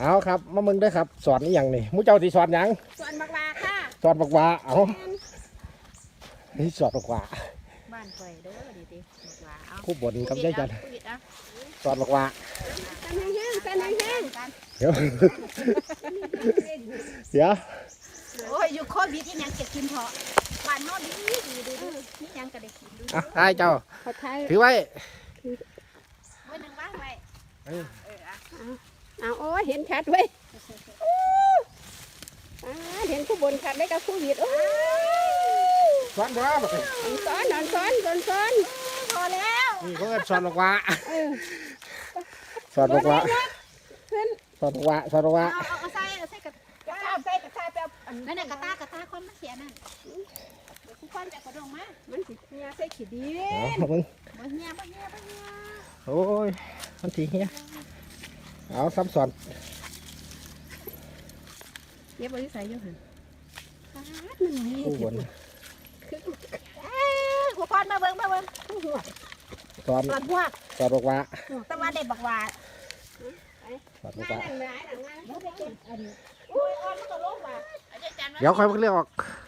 เอาครับมามึงเด้อครับ สอนอหย่างนี่มูเจ้าที่สอนหยังส่วนบักวาค่ะสอนบอกว่าเอานี่สอนบอกว่าบ้านข่อยเด้อดีดีบักวาเอาผู้บนกับยายจันผู้บิดเอาสอนบอกว่ากันแห้งๆกันแห้งๆกันเดี๋ยว เดี๋ยวโอ้ยอยู่โควิดอีหยังเก็บกินเถอะบ้านเฮาดีดีดีดีนี่ยังก็ได้กินดูอะให้เจ้าขอทายถือไว้ ไว้นึงว่างไว้เออ เอออะ เอาโอ้ยเห็นชัดเว้ยอ่าเห็นผู้บนชัดได้กับผู้หยิดโอ้ยสอนบ่บักนี่ซ้อนนอนซ้อนซ้อนซ้อนพอแล้วนี่เขาเอิ้นสอนบอกว่าเออสอนบอกว่าขึ้นสอนบอกว่าสอนบอกว่าเอาเอาเอาใส่เอาใส่กระกระทาใส่กระทาไปเอาอันนั่นน่ะกระตากระตาคนมาเสียนั่นเดี๋ยวกูควันจากกระดงมามันสิเนียใส่ขี้ดีเอามึงบ่เฮียบ่เฮียบ่เฮียโอ้ยมันทีเฮีย เอาซ้ำสอนเย็บบริษัทอยู่หันผู้บนเอ้ยกูควันมาเบิ่งมาเบิ่งสอนปลาพวกสอนบอกว่าตะวันได้บักหวาสอนบอกงานว่าหนังงานหนังงานโอ้ยอ่อนมันก็ลงว่ะอาจารย์เดี๋ยวค่อยเลือกออกเ